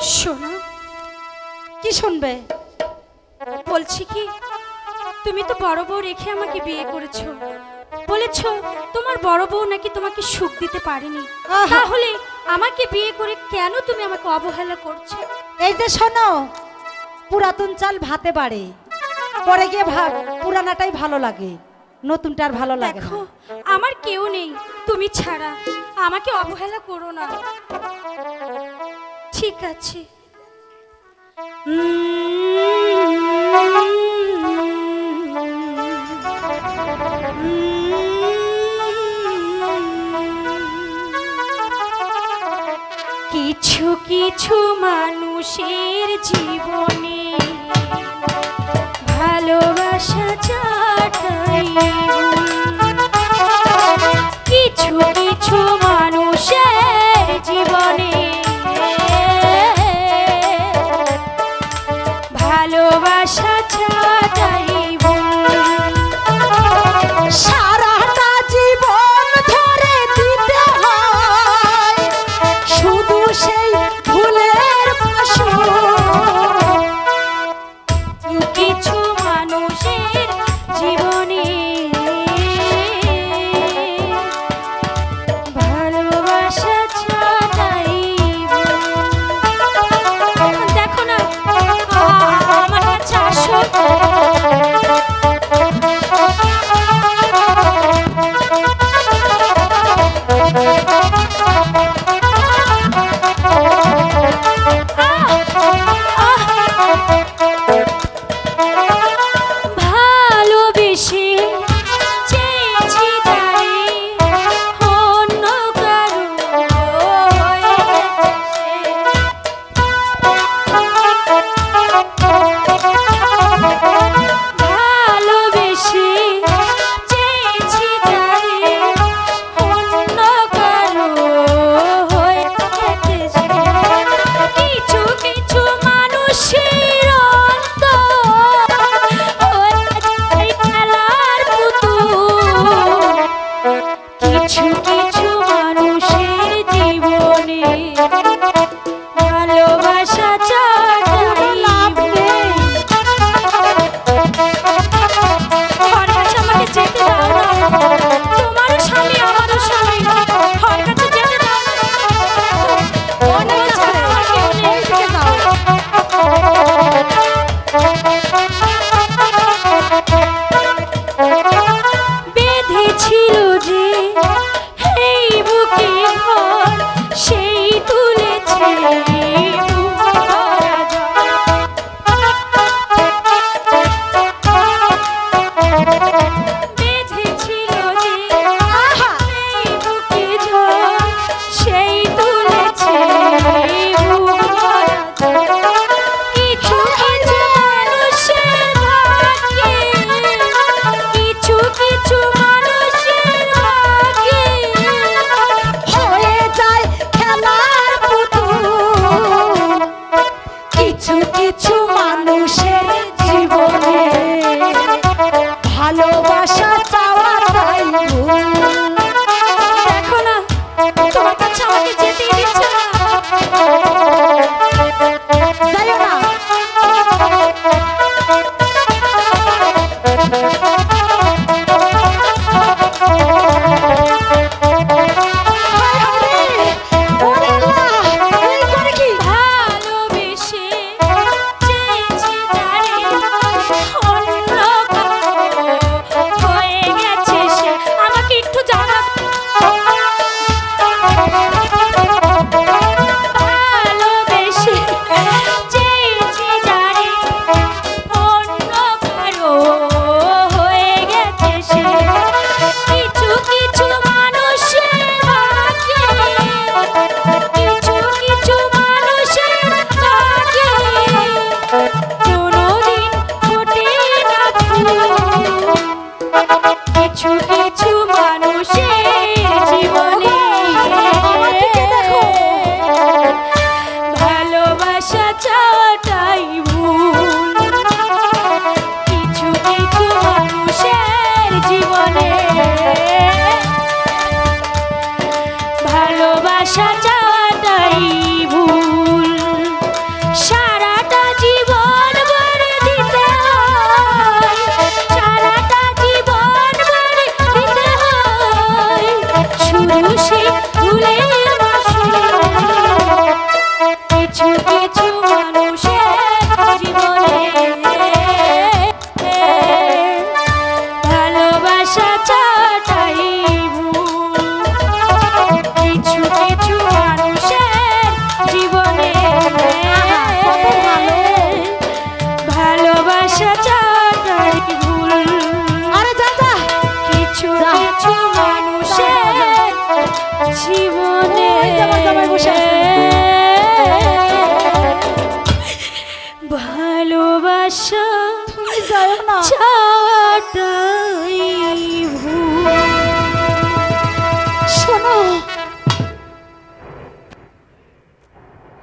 শোনা কি শুনবে? বলছি কি তুমি তো বড় বউ রেখে আমাকে বিয়ে করেছ। বলেছ তোমার বড় বউ নাকি তোমাকে সুখ দিতে পারেনি। তাহলে আমাকে বিয়ে করে কেন তুমি আমাকে অবহেলা করছ? এই যে শোনো পুরাতন চাল ভাতে বাড়ে। পরে গিয়ে পুরানাটাই ভালো লাগে নতুনটা আর ভালো লাগে দেখো আমার কেউ নেই তুমি ছাড়া। আমাকে অবহেলা করো না। ঠিক আছে। কিছু কিছু মানুষের জীবনে ভালোবাসা চাটাই। কিছু কিছু মানুষের চুমার ভালোবাসা। ভালোবাসা ছাটাই